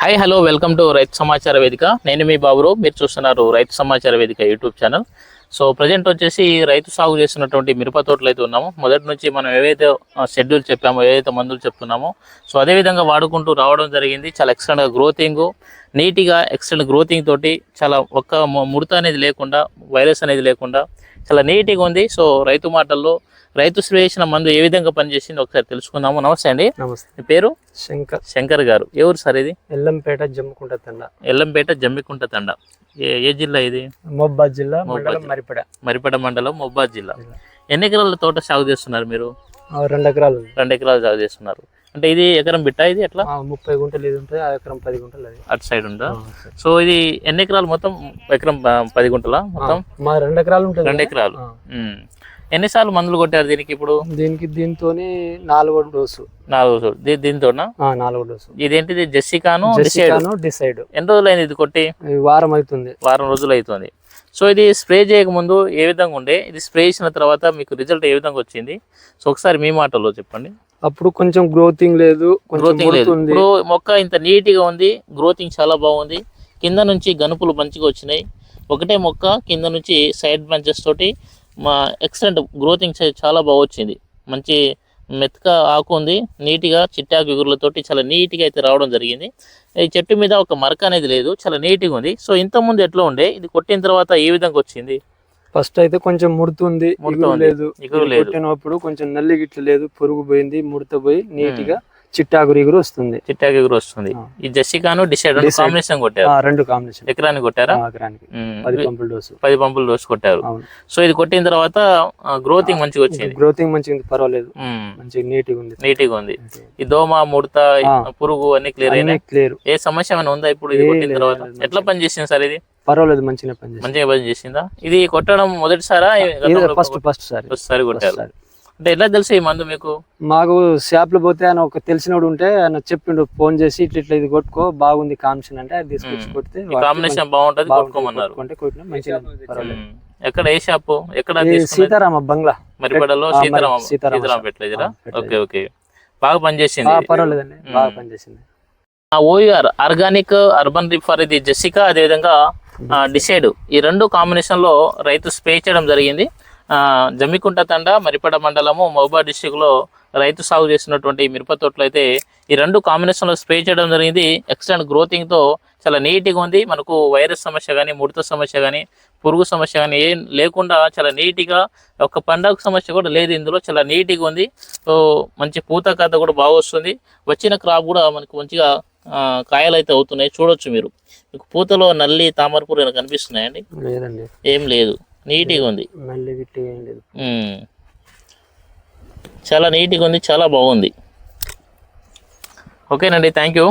Hi hello welcome to రైతు సమాచార వేదిక నేను మీ బాబురు మీరు చూస్తున్నారు రైతు సమాచార వేదిక యూట్యూబ్ ఛానల్ సో ప్రజెంట్ వచ్చేసి రైతు సాగు చేస్తున్నటువంటి మిరప తోటలు అయితే ఉన్నాము. మొదటి నుంచి మనం ఏవైతే షెడ్యూల్ చెప్పామో ఏవైతే మందులు చెప్తున్నామో సో అదే విధంగా వాడుకుంటూ రావడం జరిగింది. చాలా ఎక్సలెంట్గా గ్రోతింగ్ నీట్గా ఎక్సలెంట్ గ్రోతింగ్ తోటి చాలా ఒక్క ముడత అనేది లేకుండా వైరస్ అనేది లేకుండా చాలా నీట్గా ఉంది. సో రైతు మాటల్లో రైతు స్ప్రే చేసిన మందు ఏ విధంగా పనిచేసింది ఒకసారి తెలుసుకుందాము. నమస్తే అండి. నమస్తే. పేరు? శంకర్. శంకర్ గారు. ఎవరు సార్ ఇది? ఎల్లంపేట జమ్ముకుంట తండ. ఎల్లంపేట జమ్మికుంట తండ. ఏ జిల్లా ఇది? మొబ్బాద్ జిల్లా. మరిపేట మరిపేట మండలం మొబ్బాద్ జిల్లా. ఎన్ని ఎకరాల తోట సాగు చేస్తున్నారు మీరు? రెండు ఎకరాలు రెండు ఎకరాలు సాగు చేస్తున్నారు. అంటే ఇది ఎకరం బిట్టా ఇది ఎట్లా? ముప్పై గుంటలు ఇది ఉంటుంది ఆ ఎకరం పది గుంటలు అది. అటు సైడ్ ఉందా. సో ఇది ఎన్ని ఎకరాలు మొత్తం? ఎకరం పది గుంటలా మొత్తం? మా రెండు ఎకరాలు ఉంటుంది రెండు ఎకరాలు. ఎన్నిసార్లు మందులు కొట్టారు దీనికి ఇప్పుడు? దీనికి దీంతోని నాలుగో డోసు. నాలుగు సార్లు. దీ- దీంతోనా? ఆ, నాలుగో డోసు. ఇదేంటిది? జెస్సికాను డిసైడ్ జెసికాను డిసైడ్. ఎన్ని రోజులైంది ఇది కొట్టి? వారం అవుతుంది. వారం రోజులు అవుతుంది సో ఇది స్ప్రే చేయకముందు ఏ విధంగా ఉండే? ఇది స్ప్రే చేసిన తర్వాత మీకు రిజల్ట్ ఏ విధంగా వచ్చింది? సో ఒకసారి మీ మాటల్లో చెప్పండి. అప్పుడు కొంచెం గ్రోతింగ్ లేదు గ్రోతింగ్ లేదు. ఇప్పుడు మొక్క ఇంత నీట్గా ఉంది గ్రోతింగ్ చాలా బాగుంది. కింద నుంచి గనుపులు మంచిగా వచ్చినాయి. ఒకటే మొక్క కింద నుంచి సైడ్ బ్రాంచెస్ తోటి మా ఎక్సలెంట్ గ్రోతింగ్ చాలా బాగా వచ్చింది. మంచి మెత్తగా ఆకు ఉంది నీట్గా చిట్టాకు ఎగురులతోటి చాలా నీట్గా అయితే రావడం జరిగింది. ఈ చెట్టు మీద ఒక మరక అనేది లేదు చాలా నీట్గా ఉంది. సో ఇంత ముందు ఎట్లా ఉండే? ఇది కొట్టిన తర్వాత ఏ విధంగా వచ్చింది? ఫస్ట్ అయితే కొంచెం ముడుతుంది. లేదు. కొట్టినప్పుడు కొంచెం నల్లి గిట్లు లేదు పురుగు పోయింది ముడత పోయి నీట్గా చిట్టాగురు ఇగురు వస్తుంది. చిట్టాకు ఎగురు వస్తుంది. ఈ జెస్సికాను డిసైడ్ Decide. కాంబినేషన్ కొట్టారు. రెండు కాంబినేషన్. ఎకరానికి. కొట్టారా. పది పంపుల డోసు. పది పంపులు డోస్ కొట్టారు. సో ఇది కొట్టిన తర్వాత గ్రోతింగ్ మంచిగా వచ్చింది. గ్రోతింగ్ మంచిగా పర్వాలేదు. మంచిగా నీట్గా ఉంది. నీట్గా ఉంది. ఈ దోమ ముడత. పురుగు అన్ని క్లియర్ అయినాయి? క్లియర్ ఏ సమస్య ఏమైనా ఉందా ఇప్పుడు ఇది కొట్టిన తర్వాత? ఎట్లా పని చేసింది సార్ ఇది? పర్వాలేదు మంచిగా పనిచేస్తుంది మంచిగా పని చేసిందా? ఇది కొట్టడం మొదటిసారా? ఫస్ట్ ఫస్ట్ సారి. first సారి కొట్టారు. సారి. అంటే ఎట్లా తెలుసు ఈ మందు మీకు మాకు షాప్లో పోతే ఆయన ఒక తెలిసినోడు ఉంటే ఆయన చెప్పిండు ఫోన్ చేసి ఇట్లా ఇట్లా ఇది కొట్టుకో బాగుంది కాంబినేషన్ అంటే అది తీసుకొచ్చి. కొడితే కాంబినేషన్ బాగుంటది కొట్టుకోమన్నారు కొట్టుకుంటే కొట్టినా మంచిగా. ఎక్కడ ఏ షాపు ఎక్కడ? సీతారామ బంగ్లా మరిపడలో సీతారామ సీతారామ. పెట్టలేదురా. ఓకే ఓకే బాగా పనిచేసింది ఆ, పర్వాలేదండి బాగా. పనిచేసింది ఆ ఓయూఆర్ ఆర్గానిక్ అర్బన్ రిఫర్ ఇది జెసికా అదేవిధంగా డిసైడ్ ఈ రెండు కాంబినేషన్లో రైతు స్ప్రే చేయడం జరిగింది జమ్మికుంట తండ మరిపడ మండలము మహబూబా డిస్టిక్లో రైతు సాగు చేసినటువంటి మిరప తోటలు అయితే ఈ రెండు కాంబినేషన్లో స్ప్రే చేయడం జరిగింది. ఎక్సలెంట్ గ్రోతింగ్తో చాలా నీట్గా ఉంది. మనకు వైరస్ సమస్య కానీ ముడత సమస్య కానీ పురుగు సమస్య కానీ ఏం లేకుండా చాలా నీట్గా ఒక పండగ సమస్య కూడా లేదు. ఇందులో చాలా నీట్గా ఉంది. సో మంచి పూత కథ కూడా బాగా వస్తుంది. వచ్చిన క్రాప్ కూడా మనకు మంచిగా కాయలు అయితే అవుతున్నాయి. చూడొచ్చు మీరు. మీకు పూతలో నల్లి తామరపూరు కనిపిస్తున్నాయండి లేదండి. ఏం లేదు. నీట్గా ఉంది. మళ్ళీ గిట్టి ఏం లేదు. ఉమ్. చాలా నీట్గా ఉంది చాలా బాగుంది. ఓకేనండి థ్యాంక్ యూ